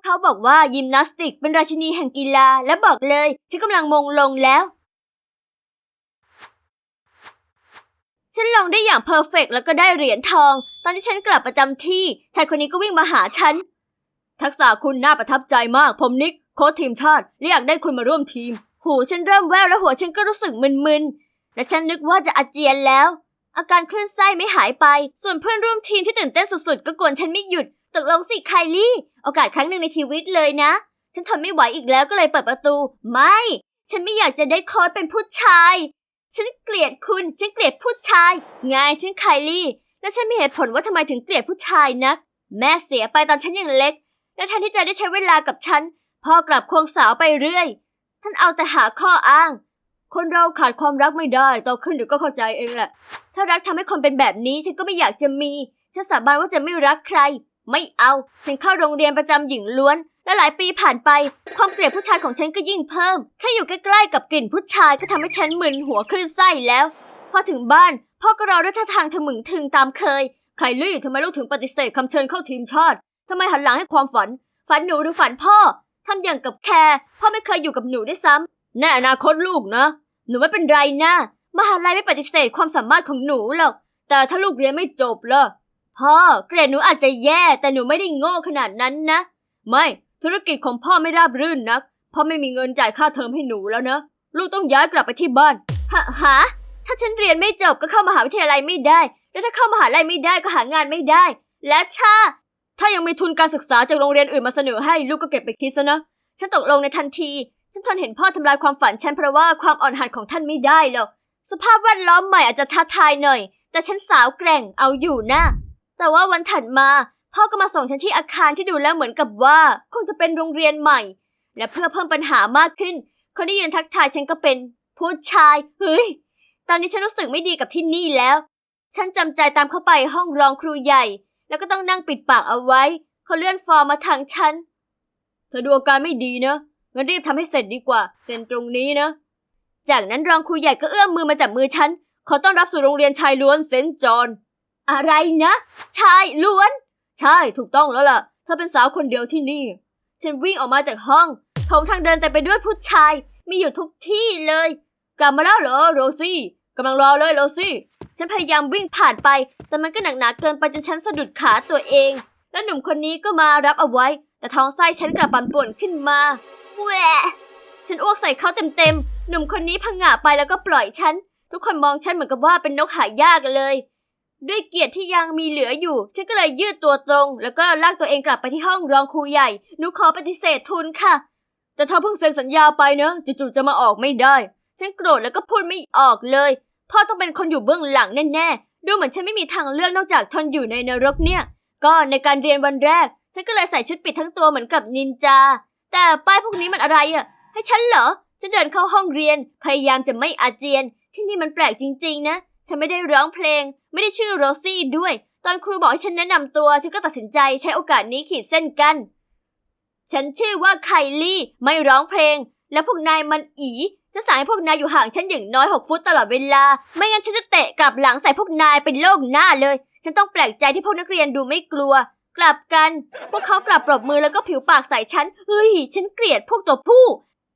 กเขาบอกว่ายิมนาสติกเป็นราชินีแห่งกีฬาและบอกเลยฉันกำลังมงลงแล้ว ฉันลงได้อย่างเพอร์เฟกต์แล้วก็ได้เหรียญทอง ตอนที่ฉันกลับประจำที่ชายคนนี้ก็วิ่งมาหาฉัน ทักษะคุณน่าประทับใจมาก ผมนิก โค้ชทีมชาติและอยากได้คุณมาร่วมทีม หูฉันเริ่มแววแล้วหัวฉันก็รู้สึกมึนๆและฉันนึกว่าจะอาเจียนแล้วอาการคลื่นไส้ไม่หายไป ส่วนเพื่อนร่วมทีมที่ตื่นเต้นสุดๆ ก็กวนฉันไม่หยุด ตกลงสิไคลี่โอกาสครั้งหนึ่งในชีวิตเลยนะ ฉันทนไม่ไหวอีกแล้วก็เลยเปิดประตู ไม่ ฉันไม่อยากจะได้โค้ชเป็นผู้ชาย ฉันเกลียดคุณ ฉันเกลียดผู้ชายไงฉันไคลี่ และฉันมีเหตุผลว่าทำไมถึงเกลียดผู้ชายนัก แม่เสียไปตอนฉันยังเล็ก และแทนที่จะได้ใช้เวลากับฉันพ่อกลับควงสาวไปเรื่อย ท่านเอาแต่หาข้ออ้าง คนเราขาดความรักไม่ได้โตขึ้นเดี๋ยวก็เข้าใจเองแหละ ถ้ารักทำให้คนเป็นแบบนี้ฉันก็ไม่อยากจะมี ฉันสาบานว่าจะไม่รักใคร ไม่เอา ฉันเข้าโรงเรียนประจำหญิงล้วน และหลายปีผ่านไป ความเกลียดผู้ชายของฉันก็ยิ่งเพิ่ม แค่อยู่ใกล้ๆกับกลิ่นผู้ชายก็ทำให้ฉันมึนหัวคลื่นไส้แล้ว พอถึงบ้าน พ่อก็รอด้วยท่าทางทะมึงถึงตามเคยไครลี่ทำไมลูกถึงปฏิเสธคำเชิญเข้าทีมชาติทำไมหันหลังให้ความฝัน ฝันหนูหรือฝันพ่อทำอย่างกับแคร์พ่อไม่เคยอยู่กับหนูด้วยซ้ำในอนาคตลูกนะ หนูไม่เป็นไรนะมหาลัยไม่ปฏิเสธความสามารถของหนูหรอกแต่ถ้าลูกเรียนไม่จบล่ะ พ่อเกรดหนูอาจจะแย่แต่หนูไม่ได้โง่ขนาดนั้นนะ ไม่ธุรกิจของพ่อไม่ราบรื่นนักพ่อไม่มีเงินจ่ายค่าเทอมให้หนูแล้วนะ ลูกต้องย้ายกลับไปที่บ้านฮะฮะถ้าฉันเรียนไม่จบก็เข้ามหาวิทยาลัยไม่ได้ แล้วถ้าเข้ามหาลัยไม่ได้ก็หางานไม่ได้ และถ้า ถ้ายังมีทุนการศึกษาจากโรงเรียนอื่นมาเสนอให้ลูกก็เก็บไปคิดซะนะ ฉันตกลงในทันที ฉันทนเห็นพ่อทำลายความฝันฉันเพราะว่าความอ่อนหัดของท่านไม่ได้หรอก สภาพแวดล้อมใหม่อาจจะท้าทายหน่อย แต่ฉันสาวแกร่งเอาอยู่นะ แต่ว่าวันถัดมา พ่อก็มาส่งฉันที่อาคารที่ดูแล้วเหมือนกับว่าคงจะเป็นโรงเรียนใหม่ และเพื่อเพิ่มปัญหามากขึ้นคนที่ยืนทักทายฉันก็เป็น ผู้ชาย เฮ้ย ตอนนี้ฉันรู้สึกไม่ดีกับที่นี่แล้ว ฉันจำใจตามเข้าไปห้องรองครูใหญ่ แล้วก็ต้องนั่งปิดปากเอาไว้เขาเลื่อนฟอร์มมาทางฉัน เธอดูอาการไม่ดีนะงั้นรีบทำให้เสร็จดีกว่า เซ็นตรงนี้นะ จากนั้นรองครูใหญ่ก็เอื้อมมือมาจับมือฉัน ขอต้อนรับสู่โรงเรียนชายล้วนเซนจอน อะไรนะ ชายล้วน ใช่ถูกต้องแล้วล่ะเธอเป็นสาวคนเดียวที่นี่ ฉันวิ่งออกมาจากห้องโถงทางเดินแต่ไปด้วยผู้ชาย มีอยู่ทุกที่เลย กลับมาแล้วเหรอโรซี่กำลังรอเลยโรซี่ ฉันพยายามวิ่งผ่านไป แต่มันก็หนักหนาเกินไปจนฉันสะดุดขาตัวเอง แล้วหนุ่มคนนี้ก็มารับเอาไว้ แต่ท้องไส้ฉันกลับปั่นป่วนขึ้นมาแหวะฉันอ้วกใส่เขาเต็มๆหนุ่มคนนี้พังงะไปแล้วก็ปล่อยฉัน ทุกคนมองฉันเหมือนกับว่าเป็นนกหายากเลย ด้วยเกียรติที่ยังมีเหลืออยู่ ฉันก็เลยยืดตัวตรง แล้วก็ลากตัวเองกลับไปที่ห้องรองครูใหญ่ หนูขอปฏิเสธทุนค่ะ แต่เธอเพิ่งเซ็นสัญญาไปเนอะจู่ๆจะมาออกไม่ได้ ฉันโกรธแล้วก็พูดไม่ออกเลย พ่อต้องเป็นคนอยู่เบื้องหลังแน่ๆ ดูเหมือนฉันไม่มีทางเลือกนอกจากทนอยู่ในนรกเนี่ย ก็ในการเรียนวันแรก ฉันก็เลยใส่ชุดปิดทั้งตัวเหมือนกับนินจา แต่ป้ายพวกนี้มันอะไรอะให้ฉันเหรอ ฉันเดินเข้าห้องเรียน พยายามจะไม่อาเจียน ที่นี่มันแปลกจริง ๆ นะ ฉันไม่ได้ร้องเพลง ไม่ได้ชื่อโรซี่ด้วย ตอนครูบอกให้ฉันแนะนำตัว ฉันก็ตัดสินใจใช้โอกาสนี้ขีดเส้นกัน ฉันชื่อว่าไคลี่ ไม่ร้องเพลง แล้วพวกนายมันอีจะสั่งให้พวกนายอยู่ห่างฉันอย่างน้อยหกฟุตตลอดเวลา ไม่งั้นฉันจะเตะกลับหลังใส่พวกนายเป็นโลกหน้าเลย ฉันต้องแปลกใจที่พวกนักเรียนดูไม่กลัว กลับกัน พวกเขากลับปรบมือแล้วก็ผิวปากใส่ฉัน เฮ้ย ฉันเกลียดพวกตัวผู้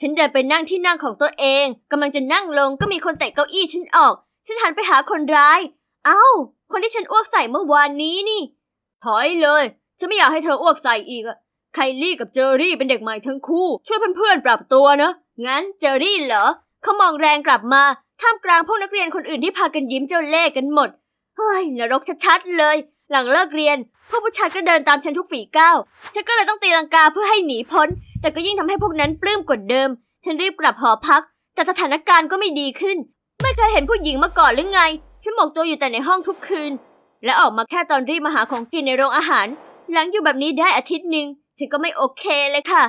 ฉันเดินไปนั่งที่นั่งของตัวเองกำลังจะนั่งลงก็มีคนเตะเก้าอี้ฉันออก ฉันหันไปหาคนร้าย เอ้า คนที่ฉันอ้วกใส่เมื่อวานนี้นี่ ถอยเลย ฉันไม่อยากให้เธออ้วกใส่อีกอะไคลี่กับเจอรี่เป็นเด็กใหม่ทั้งคู่ ช่วยเพื่อนๆปรับตัวนะ งั้นเจอรี่เหรอ เขามองแรงกลับมาท่ามกลางพวกนักเรียนคนอื่นที่พากันยิ้มเจ้าเล่ห์กันหมด เฮ้ย นรกชัดๆเลย หลังเลิกเรียน พวกผู้ชายก็เดินตามฉันทุกฝีก้าว ฉันก็เลยต้องตีลังกาเพื่อให้หนีพ้น แต่ก็ยิ่งทำให้พวกนั้นปลื้มกว่าเดิม ฉันรีบกลับหอพัก แต่สถานการณ์ก็ไม่ดีขึ้น ไม่เคยเห็นผู้หญิงมาก่อนหรือไง ฉันหมกตัวอยู่แต่ในห้องทุกคืน และออกมาแค่ตอนรีบมาหาของกินในโรงอาหาร หลังอยู่แบบนี้ได้อาทิตย์หนึ่งฉันก็ไม่โอเคเลยค่ะ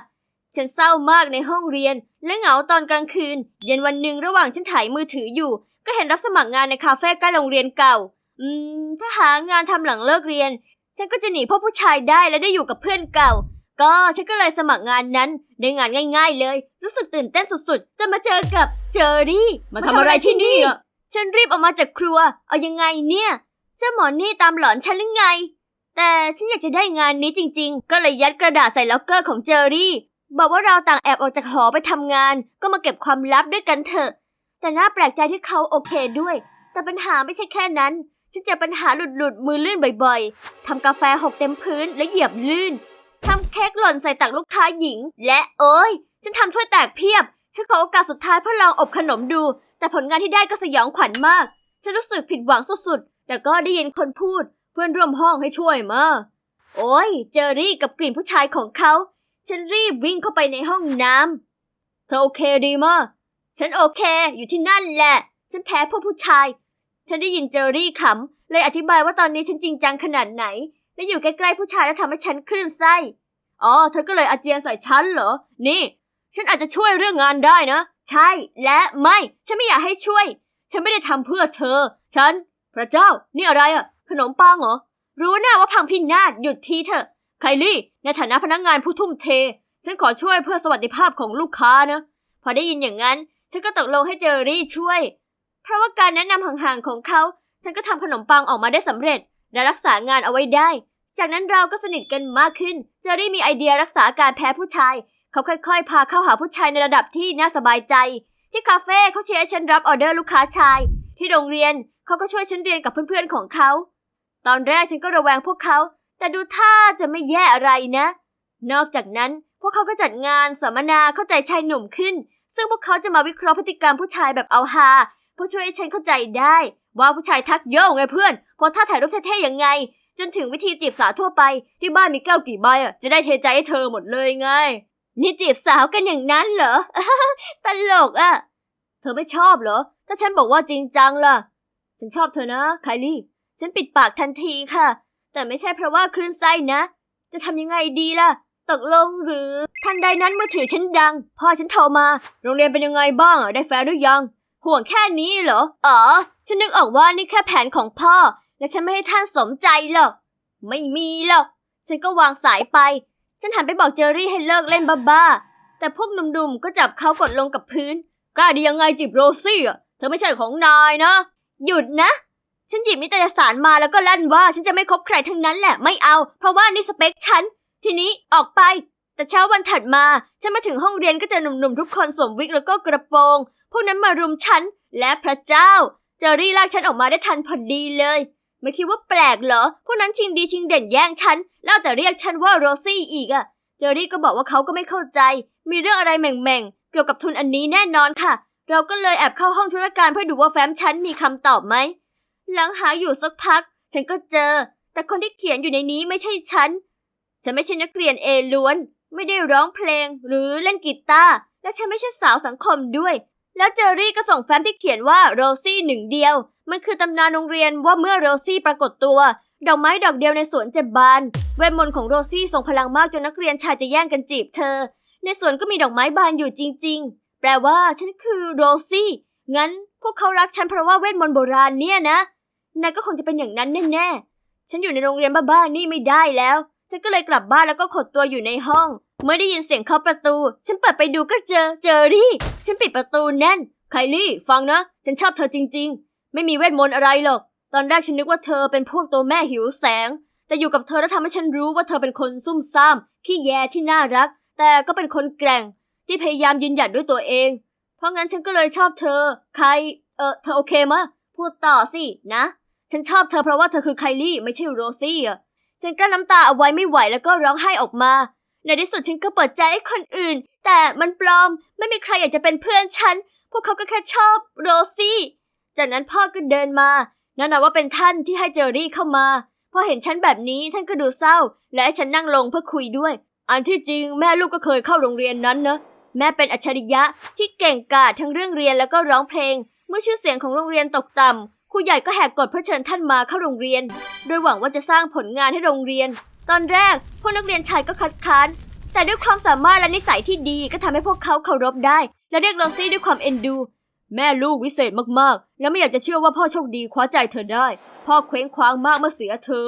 ฉันเศร้ามากในห้องเรียน และเหงาตอนกลางคืน เย็นวันหนึ่งระหว่างฉันถ่ายมือถืออยู่ ก็เห็นรับสมัครงานในคาเฟ่ใกล้โรงเรียนเก่า อืม ถ้าหางานทำหลังเลิกเรียน ฉันก็จะหนีพวกผู้ชายได้และได้อยู่กับเพื่อนเก่า ก็ฉันก็เลยสมัครงานนั้นได้งานง่าย ๆ เลย รู้สึกตื่นเต้นสุดๆ จะมาเจอกับเจอรี่ มาทำอะไรที่นี่อะ ฉันรีบออกมาจากครัว เอายังไงเนี่ย เจ้าหมอนี่ตามหลอนฉันหรือไง แต่ฉันอยากจะได้งานนี้จริง ๆ ก็เลยยัดกระดาษใส่ล็อกเกอร์ของเจอรี่ บอกว่าเราต่างแอบออกจากหอไปทำงาน ก็มาเก็บความลับด้วยกันเถอะ แต่น่าแปลกใจที่เขาโอเคด้วย แต่ปัญหาไม่ใช่แค่นั้น ฉันเจอปัญหาหลุดหลุดมือลื่นบ่อยๆทำกาแฟหกเต็มพื้นและเหยียบลื่นทำเค้กหล่นใส่ตักลูกค้าหญิง และโอ้ย ฉันทำถ้วยแตกเพียบ ฉันขอโอกาสสุดท้ายเพื่อลองอบขนมดู แต่ผลงานที่ได้ก็สยองขวัญมาก ฉันรู้สึกผิดหวังสุดๆ แต่ก็ได้ยินคนพูด เพื่อนร่วมห้องให้ช่วยมาโอ้ย เจอรี่กับกลิ่นผู้ชายของเขา ฉันรีบวิ่งเข้าไปในห้องน้ำเธอโอเคดีมากฉันโอเค อยู่ที่นั่นแหละ ฉันแพ้พวกผู้ชาย ฉันได้ยินเจอรี่ขำ เลยอธิบายว่าตอนนี้ฉันจริงจังขนาดไหน และอยู่ใกล้ๆผู้ชายแล้วทำให้ฉันคลื่นไส้ อ๋อ เธอก็เลยอาเจียนใส่ฉันเหรอ นี่ ฉันอาจจะช่วยเรื่องงานได้นะ ใช่และไม่ ฉันไม่อยากให้ช่วย ฉันไม่ได้ทำเพื่อเธอ ฉัน พระเจ้า นี่อะไรอะขนมปังเหรอ รู้นะว่าพังพินาศหยุดทีเถอะ ไคลี่ ในฐานะพนักงานผู้ทุ่มเท ฉันขอช่วยเพื่อสวัสดิภาพของลูกค้านะ พอได้ยินอย่างนั้น ฉันก็ตกลงให้เจอรี่ช่วย เพราะว่าการแนะนำห่างๆของเขา ฉันก็ทำขนมปังออกมาได้สำเร็จ และรักษางานเอาไว้ได้ จากนั้นเราก็สนิทกันมากขึ้น เจอรี่มีไอเดียรักษาอาการแพ้ผู้ชาย เขาค่อยๆ พาเข้าหาผู้ชายในระดับที่น่าสบายใจ ที่คาเฟ่เขาเชียร์ให้ฉันรับออเดอร์ลูกค้าชาย ที่โรงเรียนเขาก็ช่วยฉันเรียนกับเพื่อนๆของเขา ตอนแรกฉันก็ระแวงพวกเขา แต่ดูท่าจะไม่แย่อะไรนะ นอกจากนั้นพวกเขาก็จัดงานสัมมนาเข้าใจชายหนุ่มขึ้น ซึ่งพวกเขาจะมาวิเคราะห์พฤติกรรมผู้ชายแบบเอาฮาเพื่อช่วยให้ฉันเข้าใจได้ ว่าผู้ชายทักโย่ไงเพื่อนพสท่าถ่ายรูปเท่ๆยังไง จนถึงวิธีจีบสาวทั่วไป ที่บ้านมีแก้วกี่ใบอะจะได้เทใจให้เธอหมดเลยไง นี่จีบสาวกันอย่างนั้นเหรอ ตลกอะ เธอไม่ชอบเหรอ ถ้าฉันบอกว่าจริงจังล่ะ ฉันชอบเธอนะไคลี่ ฉันปิดปากทันทีค่ะ แต่ไม่ใช่เพราะว่าคลื่นไส้นะ จะทำยังไงดีล่ะ ตกลงหรือ ทันใดนั้นมือถือฉันดัง พ่อฉันโทรมา โรงเรียนเป็นยังไงบ้างอะ ได้แฟนหรือยัง ห่วงแค่นี้เหรอ อ๋อ ฉันนึกออกว่านี่แค่แผนของพ่อ และฉันไม่ให้ท่านสมใจหรอก ไม่มีหรอก ฉันก็วางสายไป ฉันหันไปบอกเจอรี่ให้เลิกเล่นบ้าๆแต่พวกหนุ่มๆก็จับเขากดลงกับพื้น กล้าดียังไงจีบโรซี่อะ เธอไม่ใช่ของนายนะ หยุดนะ ฉันหยิบนิตยสารมาแล้วก็ลั่นว่า ฉันจะไม่คบใครทั้งนั้นแหละไม่เอา เพราะว่านี่สเปคฉัน ทีนี้ออกไป แต่เช้าวันถัดมา ฉันมาถึงห้องเรียนก็เจอหนุ่มๆทุกคนสวมวิกแล้วก็กระโปรง พวกนั้นมารุมฉันและพระเจ้า เจอรี่ลากฉันออกมาได้ทันพอดีเลย ไม่คิดว่าแปลกเหรอ พวกนั้นชิงดีชิงเด่นแย่งฉัน แล้วแต่เรียกฉันว่าโรซี่อีกอะเจอรี่ก็บอกว่าเขาก็ไม่เข้าใจ มีเรื่องอะไรแหม่งๆ เกี่ยวกับทุนอันนี้แน่นอนค่ะ เราก็เลยแอบเข้าห้องธุรการเพื่อดูว่าแฟ้มฉันมีคำตอบไหม หลังหาอยู่สักพัก ฉันก็เจอ แต่คนที่เขียนอยู่ในนี้ไม่ใช่ฉัน ฉันไม่ใช่นักเรียนเอล้วน ไม่ได้ร้องเพลงหรือเล่นกีตาร์ และฉันไม่ใช่สาวสังคมด้วย แล้วเจอรี่ก็ส่งแฟ้มที่เขียนว่าโรซี่หนึ่งเดียว มันคือตำนานโรงเรียนว่าเมื่อโรซี่ปรากฏตัว ดอกไม้ดอกเดียวในสวนเจะบาน เวทมนต์ของโรซี่ส่งพลังมากจนนักเรียนชายจะแย่งกันจีบเธอ ในสวนก็มีดอกไม้บานอยู่จริง ๆ แปลว่าฉันคือโรซี่ งั้นพวกเขารักฉันเพราะว่าเวทมนต์โบราณเนี่ยนะนายก็คงจะเป็นอย่างนั้นแน่ๆ ฉันอยู่ในโรงเรียนบ้าๆนี่ไม่ได้แล้ว ฉันก็เลยกลับบ้านแล้วก็ขดตัวอยู่ในห้อง เมื่อได้ยินเสียงเคาะประตู ฉันเปิดไปดูก็เจอเจอรี่ ฉันปิดประตูแน่น ไคลี่ฟังนะ ฉันชอบเธอจริง ๆ ไม่มีเวทมนต์อะไรหรอก ตอนแรกฉันนึกว่าเธอเป็นพวกตัวแม่หิวแสง แต่อยู่กับเธอแล้วทำให้ฉันรู้ว่าเธอเป็นคนซุ่มซ่ามขี้แยที่น่ารัก แต่ก็เป็นคนแกร่ง ที่พยายามยืนหยัดด้วยตัวเอง เพราะงั้นฉันก็เลยชอบเธอ ใคร เออเธอโอเคมะพูดต่อสินะ ฉันชอบเธอเพราะว่าเธอคือไคลี่ไม่ใช่โรซี่อะฉันกลั้นน้ำตาเอาไว้ไม่ไหวแล้วก็ร้องไห้ออกมา ในที่สุดฉันก็เปิดใจให้คนอื่น แต่มันปลอมไม่มีใครอยากจะเป็นเพื่อนฉัน พวกเขาก็แค่ชอบโรซี่ จากนั้นพ่อก็เดินมานั่นนะว่าเป็นท่านที่ให้เจอรี่เข้ามา พอเห็นฉันแบบนี้ท่านก็ดูเศร้า และให้ฉันนั่งลงเพื่อคุยด้วย อันที่จริงแม่ลูกก็เคยเข้าโรงเรียนนั้นนะ แม่เป็นอัจฉริยะที่เก่งกาจทั้งเรื่องเรียนแล้วก็ร้องเพลง เมื่อชื่อเสียงของโรงเรียนตกต่ำครูใหญ่ก็แหกกฎเพื่อเชิญท่านมาเข้าโรงเรียน โดยหวังว่าจะสร้างผลงานให้โรงเรียน ตอนแรกพวกนักเรียนชายก็คัดค้าน แต่ด้วยความสามารถและนิสัยที่ดีก็ทำให้พวกเขาเคารพได้ และเรียกโรซี่ด้วยความเอ็นดู แม่ลูกวิเศษมากๆ แล้วไม่อยากจะเชื่อว่าพ่อโชคดีคว้าใจเธอได้ พ่อเคว้งคว้างมากเมื่อเสียเธอ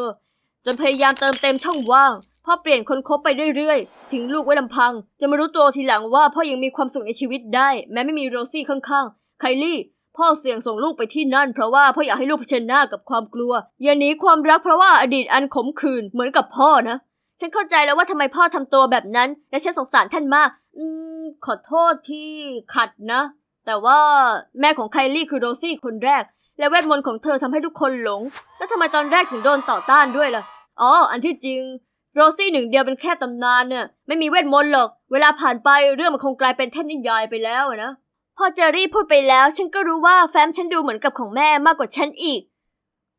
จนพยายามเติมเต็มช่องว่างพ่อเปลี่ยนคนคบไปเรื่อยๆทิ้งลูกไว้ลำพัง จะมารู้ตัวทีหลังว่าพ่อยังมีความสุขในชีวิตได้ แม้ไม่มีโรซี่ข้างๆ ไคลี่ พ่อเสี่ยงส่งลูกไปที่นั่น เพราะว่าพ่ออยากให้ลูกเผชิญหน้ากับความกลัว อย่าหนีความรักเพราะว่าอดีตอันขมขื่นเหมือนกับพ่อนะ ฉันเข้าใจแล้วว่าทำไมพ่อทำตัวแบบนั้น และฉันสงสารท่านมาก อืม ขอโทษที่ขัดนะ แต่ว่าแม่ของไคลี่คือโรซี่คนแรก และเวทมนต์ของเธอทำให้ทุกคนหลง แล้วทำไมตอนแรกถึงโดนต่อต้านด้วยล่ะ อ๋อ อันที่จริงโรซี่หนึ่งเดียวเป็นแค่ตำนานเนี่ยไม่มีเวทมนต์หรอก เวลาผ่านไปเรื่องมันคงกลายเป็นเทพนิยายไปแล้วนะ อเจอรี่พูดไปแล้ว ฉันก็รู้ว่าแฟ้มฉันดูเหมือนกับของแม่มากกว่าฉันอีก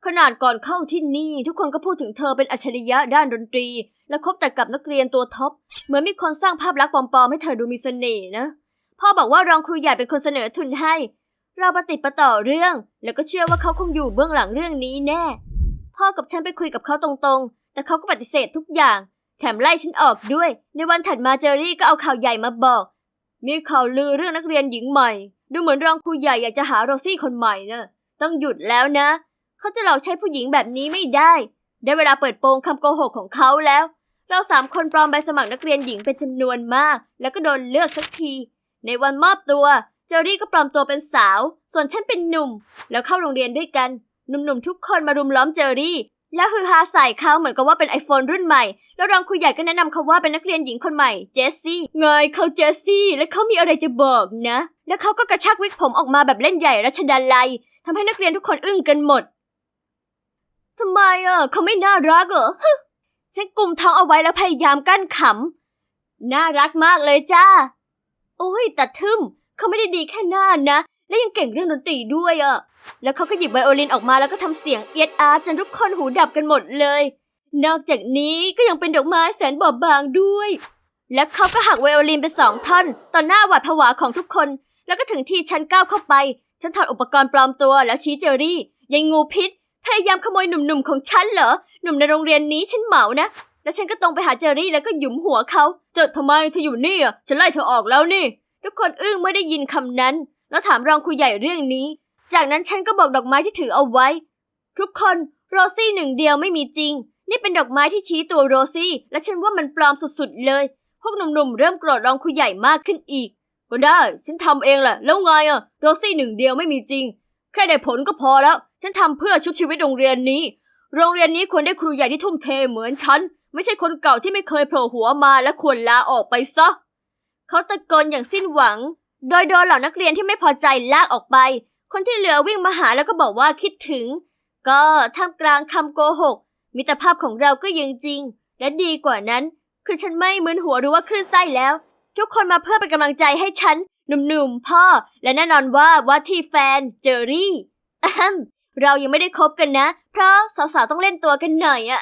ขนาดก่อนเข้าที่นี่ ทุกคนก็พูดถึงเธอเป็นอัจฉริยะด้านดนตรี และคบแต่กับนักเรียนตัวท็อป เหมือนมีคนสร้างภาพลักษณ์ปลอมๆให้เธอดูมีเสน่ห์นะ พ่อบอกว่ารองครูใหญ่เป็นคนเสนอทุนให้ เราปฏิประต่อเรื่อง แล้วก็เชื่อว่าเขาคงอยู่เบื้องหลังเรื่องนี้แน่ พ่อกับฉันไปคุยกับเขาตรงๆ แต่เขาก็ปฏิเสธทุกอย่าง แถมไล่ฉันออกด้วย ในวันถัดมาเจอรี่ก็เอาข่าวใหญ่มาบอก มีข่าวลือเรื่องนักเรียนหญิงใหม่ ดูเหมือนรองครูใหญ่อยากจะหาโรซี่คนใหม่นะ ต้องหยุดแล้วนะ เขาจะหลอกใช้ผู้หญิงแบบนี้ไม่ได้ ได้เวลาเปิดโปงคำโกหกของเขาแล้ว เราสามคนปลอมใบสมัครนักเรียนหญิงเป็นจำนวนมาก แล้วก็โดนเลือกสักที ในวันมอบตัว เจอรี่ก็ปลอมตัวเป็นสาว ส่วนฉันเป็นหนุ่ม แล้วเข้าโรงเรียนด้วยกัน หนุ่มๆทุกคนมารุมล้อมเจอรี่ แล้วฮือฮาใส่เขาเหมือนกับว่าเป็นไอโฟนรุ่นใหม่ แล้วรองครูใหญ่ก็แนะนำเขาว่าเป็นนักเรียนหญิงคนใหม่ เจสซี่ไงเขาเจสซี่ และเขามีอะไรจะบอกนะ แล้วเขาก็กระชากวิกผมออกมาแบบเล่นใหญ่รัชดาลัยทำให้นักเรียนทุกคนอึ้งกันหมดทำไมอะเขาไม่น่ารักเหรอฉันกลุ่มท้องเอาไว้แล้วพยายามกั้นขำน่ารักมากเลยจ้า โอ้ยแต่ทึมเขาไม่ได้ดีแค่หน้านะ และยังเก่งเรื่องดนตรีด้วยอะ่ะ แล้วเขาก็หยิบไวโอลินออกมาแล้วก็ทำเสียงเอียดอาร์จนทุกคนหูดับกันหมดเลย นอกจากนี้ก็ยังเป็นดอกไม้แสนบอบบางด้วย แล้วเขาก็หักไวโอลินไปสองท่อนต่อหน้าหวาดผวาของทุกคน แล้วก็ถึงที่ฉันก้าวเข้าไป ฉันถอดอุปกรณ์ปลอมตัวแล้วชี้เจอรี่ยายงูพิษ พยายามขโมยหนุ่มๆของฉันเหรอ หนุ่มในโรงเรียนนี้ฉันเหมานะ แล้วฉันก็ตรงไปหาเจอรี่แล้วก็หยุมหัวเขา เจอทำไมเธออยู่นี่อะ ฉันไล่เธอออกแล้วนี่ ทุกคนอึ้งเมื่อได้ยินคำนั้น แล้วถามรองครูใหญ่เรื่องนี้ จากนั้นฉันก็บอกดอกไม้ที่ถือเอาไว้ ทุกคนโรซี่หนึ่งเดียวไม่มีจริง นี่เป็นดอกไม้ที่ชี้ตัวโรซี่ และฉันว่ามันปลอมสุดๆเลย พวกหนุ่มๆเริ่มโกรธรองครูใหญ่มากขึ้นอีก ก็ได้ ฉันทำเองแหละแล้วไงอะโรซี่หนึ่งเดียวไม่มีจริง แค่ได้ผลก็พอแล้ว ฉันทำเพื่อชุบชีวิตโรงเรียนนี้ โรงเรียนนี้ควรได้ครูใหญ่ที่ทุ่มเทเหมือนฉันไม่ใช่คนเก่าที่ไม่เคยโผล่หัวมาและควรลาออกไปซะ เขาตะโกนอย่างสิ้นหวัง โดยโดนเหล่านักเรียนที่ไม่พอใจลากออกไป คนที่เหลือวิ่งมาหาแล้วก็บอกว่าคิดถึง ก็ท่ามกลางคำโกหก มิตรภาพของเราก็ยังจริง และดีกว่านั้น คือฉันไม่มึนหัวหรือว่าคลื่นไส้แล้ว ทุกคนมาเพื่อเป็นกำลังใจให้ฉันหนุ่มๆ พ่อ และแน่นอนว่าว่าที่แฟนเจอรี่อะฮัมเรายังไม่ได้คบกันนะ เพราะสาวๆ ต้องเล่นตัวกันหน่อยอะ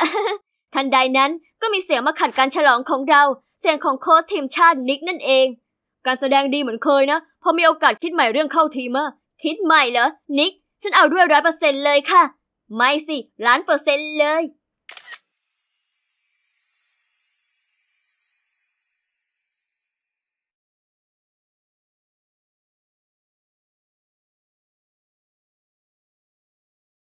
ทันใดนั้นก็มีเสียงมาขัดการฉลองของเรา เสียงของโค้ชทีมชาตินิกนั่นเอง การแสดงดีเหมือนเคยนะ พอมีโอกาสคิดใหม่เรื่องเข้าทีมอะคิดใหม่เหรอ นิก ฉันเอาด้วยร้อยเปอร์เซ็นต์เลยค่ะ ไม่สิล้านเปอร์เซ็นต์เลย